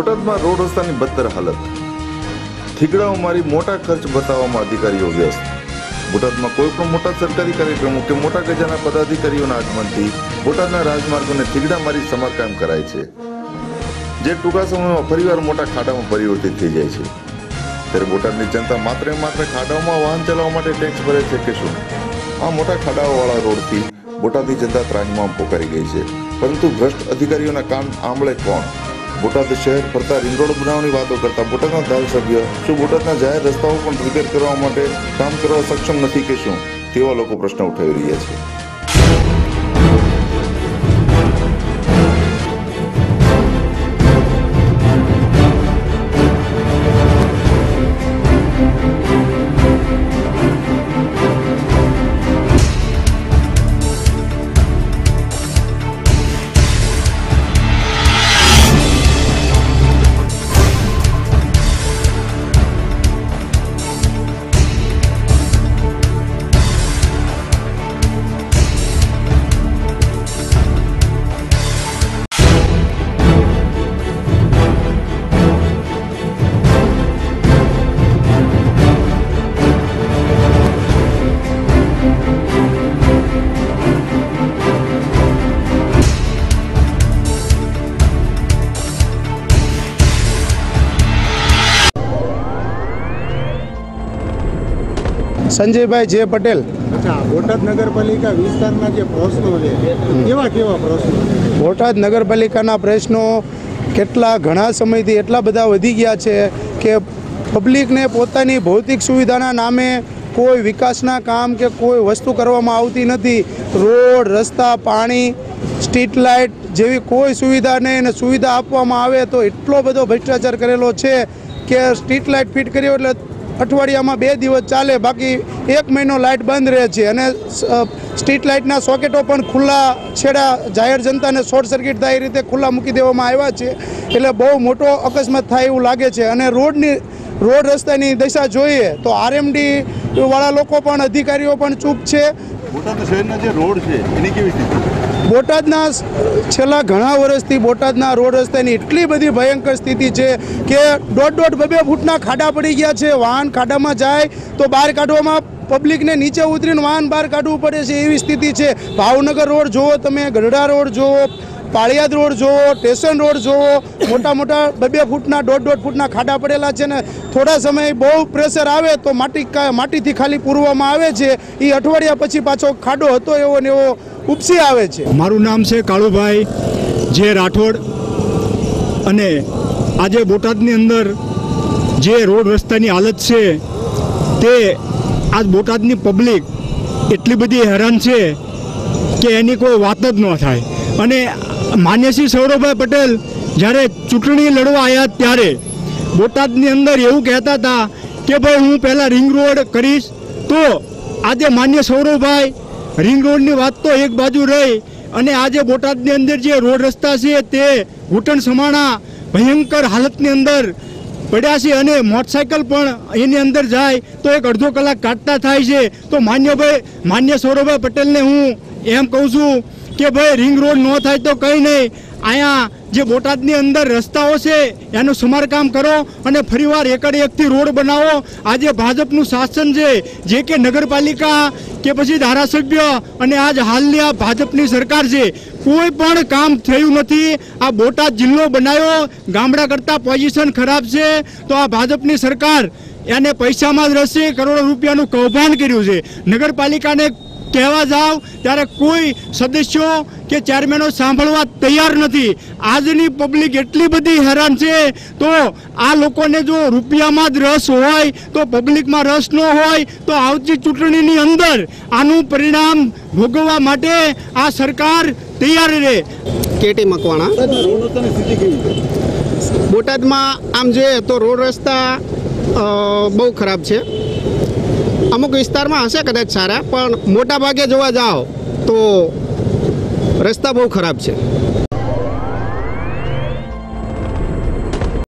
બોટાદમાં રોડ રસ્તાની બદતર હાલત. થીગડાઓ મારી મોટા ખર્ચ બતાવવામાં અધિકારીઓ વ્યસ્ત. બોટાદમાં કોઈ પણ મોટા સરકારી કાર્યક્રમો કે મોટા ગજાના પદાધિકારીઓના આગમનથી બોટાદના રાજમાર્ગોને થીગડા મારી સમારકામ કરાય છે. જે ટૂંકા સમયમાં ફરીવાર મોટા ખાડામાં પરિવર્તિત થઈ જાય છે. ત્યારે બોટાદની જનતા માત્ર માત્ર ખાડાઓમાં વાહન ચલાવવા માટે ટેક્સ ભરે છે કે શું? આ મોટા ખાડાઓવાળા રોડથી બોટાદની જનતા ત્રાહિમામ પોકારી ગઈ છે. પરંતુ ભ્રષ્ટ અધિકારીઓના કામ આંબળે કોણ? બોટાદ શહેર ફરતા રિંગ રોડ બનાવવાની વાતો કરતા બોટાદના ધારાસભ્ય શું બોટાદના જાહેર રસ્તાઓ પણ રિપેર કરવા માટે કામ કરવા સક્ષમ નથી કે શું તેવા લોકો પ્રશ્ન ઉઠાવી રહ્યા છે. સંજયભાઈ જે પટેલ. બોટાદ નગરપાલિકા વિસ્તારના જે પ્રશ્નો છે કેવા કેવા પ્રશ્નો બોટાદ નગરપાલિકાના પ્રશ્નો કેટલા ઘણા સમયથી એટલા બધા વધી ગયા છે કે પબ્લિકને પોતાની ભૌતિક સુવિધાના નામે કોઈ વિકાસના કામ કે કોઈ વસ્તુ કરવામાં આવતી નથી. રોડ રસ્તા પાણી સ્ટ્રીટ લાઇટ જેવી કોઈ સુવિધા નહીં અને સુવિધા આપવામાં આવે તો એટલો બધો ભ્રષ્ટાચાર કરેલો છે કે સ્ટ્રીટ લાઇટ ફિટ કર્યો એટલે અઠવાડિયામાં બે દિવસ ચાલે, બાકી એક મહિનો લાઇટ બંધ રહે છે. અને સ્ટ્રીટ લાઇટના સોકેટો પણ ખુલ્લા છેડા જાહેર જનતાને શોર્ટ સર્કિટ થાય એ રીતે ખુલ્લા મૂકી દેવામાં આવ્યા છે. એટલે બહુ મોટો અકસ્માત થાય એવું લાગે છે. અને રોડની, રોડ રસ્તાની દશા જોઈએ તો આરએમડી વાળા લોકો પણ અધિકારીઓ પણ ચૂપ છે. બોટાદ શહેરના જે રોડ છે એની કેવી સ્થિતિ? બોટાદના છેલ્લા ઘણા વર્ષથી બોટાદના રોડ રસ્તાની એટલી બધી ભયંકર સ્થિતિ છે કે દોઢ દોઢ બબે ફૂટના ખાડા પડી ગયા છે. વાહન ખાડામાં જાય તો બહાર કાઢવામાં પબ્લિકને નીચે ઉતરીને વાહન બહાર કાઢવું પડે છે એવી સ્થિતિ છે. ભાવનગર રોડ જુઓ તમે ગઢડા રોડ જુઓ પાળિયાદ રોડ જુઓ, સ્ટેશન રોડ જોવો મોટા મોટા બે બે ફૂટના, દોઢ દોઢ ફૂટના ખાડા પડેલા છે ને થોડા સમય બહુ પ્રેશર આવે તો માટી માટીથી ખાલી પૂરવામાં આવે છે. એ અઠવાડિયા પછી પાછો ખાડો હતો એવો ને એવો ઉપસી આવે છે. મારું નામ છે કાળુભાઈ જે રાઠોડ અને આજે બોટાદની અંદર જે રોડ રસ્તાની હાલત છે તે આજ બોટાદની પબ્લિક એટલી બધી હેરાન છે કે એની કોઈ વાત જ ન થાય. અને માન્યશ્રી સૌરભભાઈ પટેલ જ્યારે ચૂંટણી લડવા આવ્યા ત્યારે બોટાદની અંદર એવું કહેતા હતા કે ભાઈ હું પહેલાં રિંગ રોડ કરીશ તો આજે માન્ય સૌરભભાઈ રિંગ રોડની વાત તો એક બાજુ રહી અને આજે બોટાદની અંદર જે રોડ રસ્તા છે તે ઘૂંટણ સમાણા ભયંકર હાલતની અંદર પડ્યા છે અને મોટરસાયકલ પણ એની અંદર જાય તો એક અડધો કલાક કાઢતા થાય છે. તો માન્યભાઈ માન્ય સૌરભભાઈ પટેલને હું એમ કહું છું કે ભાઈ રિંગ રોડ ન થાય તો કંઈ નહીં. અહીંયા જે બોટાદની અંદર રસ્તાઓ છે, એનું સમારકામ કરો અને ફરીવાર એકડ એકથી રોડ બનાવો. આજે ભાજપનું શાસન છે, જે કે નગરપાલિકા કે પછી ધારાસભ્ય અને આજ હાલની આ ભાજપની સરકાર છે, કોઈ પણ કામ થયું નથી. આ બોટાદ જિલ્લો બનાવ્યો, ગામડા કરતાં પોઝિશન ખરાબ છે. તો આ ભાજપની સરકાર એને પૈસામાં જ રહેશે, કરોડો રૂપિયાનું કૌભાંડ કર્યું છે. નગરપાલિકાને કહેવા જાવ ત્યારે કોઈ સદસ્યો કે ચેરમેનો સાંભળવા તૈયાર નથી. આજની પબ્લિક એટલી બધી હેરાન છે, તો આ લોકોને જો રૂપિયામાં જ રસ હોય, તો પબ્લિકમાં રસ ન હોય, તો આવતી ચૂંટણીની અંદર આનું પરિણામ ભોગવવા માટે આ સરકાર તૈયાર રહે. K T Makwana. બોટાદમાં આમ જોઈએ તો રોડ રસ્તા બહુ ખરાબ છે. અમુક વિસ્તારમાં હશે કદાચ સારા, પણ મોટા ભાગે જોવા જાઓ તો રસ્તા બહુ ખરાબ છે.